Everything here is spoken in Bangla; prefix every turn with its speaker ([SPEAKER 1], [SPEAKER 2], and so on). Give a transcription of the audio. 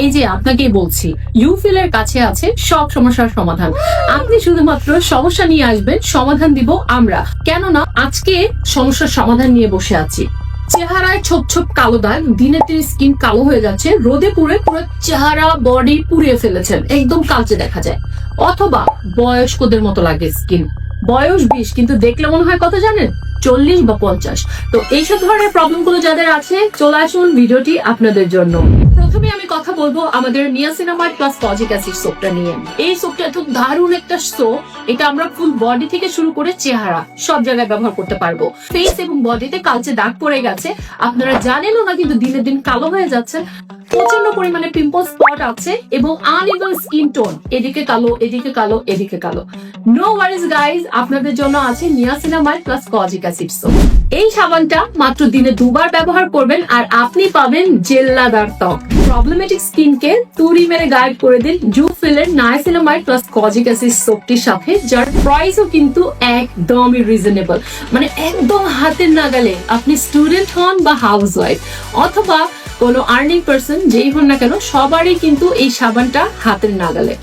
[SPEAKER 1] এই যে আপনাকেই বলছি ইউফিল এর কাছে আছে সব সমস্যার সমাধান। আপনি শুধুমাত্র সমস্যা নিয়ে আসবেন, সমাধান দিব আমরা। কেননা আজকে সমস্যার সমাধান নিয়ে বসে আছি। চেহারায় ছোপ ছোপ কালো দাগ, দিনে দিন স্কিন কালো হয়ে যাচ্ছে, রোদে পুড়ে পুরো চেহারা বডি পুড়িয়ে ফেলেছেন, একদম কালচে দেখা যায়। অথবা বয়স্কদের মতো লাগে স্কিন। বয়স বিশ, কিন্তু দেখলে মনে হয় কত জানেন? চল্লিশ বা পঞ্চাশ। তো এইসব ধরনের প্রবলেমগুলো যাদের আছে, চলে আসুন ভিডিওটি আপনাদের জন্য। প্রথমে আমি কথা বলব আমাদের নিয়াসিনামাইড প্লাস পজিক অ্যাসিড সোপটা নিয়ে। এই সোপটা এত দারুণ একটা সোপ এটা আমরা ফুল বডি থেকে শুরু করে চেহারা, সব জায়গায় ব্যবহার করতে পারব। ফেস এবং বডিতে কালচে দাগ পড়ে গেছে, আপনারা জানেনও না কিন্তু দিনের দিন কালো হয়ে যাচ্ছে। প্রচণ্ড পরিমাণে পিম্পল স্পট আছে এবং আনইভেন স্কিন টোন এদিকে কালো এদিকে কালো এদিকে কালো। নো ওয়ারিজ গাইজ আপনাদের জন্য আছে নিয়াসিনামাইড প্লাস কজিক অ্যাসিড এই সাবানটা মাত্র দিনে দুবার ব্যবহার করবেন আর আপনি পাবেন জেল্লাদার ত্বক। প্রবলেমেটিক মেরে করে দিন জু ফিলের নায়াসিনামাইড প্লাস কজিক অ্যাসিড সোপটির সাথে, যার প্রাইসও কিন্তু একদমই রিজনেবল মানে একদম হাতের নাগালে আপনি স্টুডেন্ট হন বা হাউস ওয়াইফ অথবা কোনো আর্নিং পার্সন যেই হন না কেন সবারই কিন্তু এই সাবানটা হাতের নাগালে।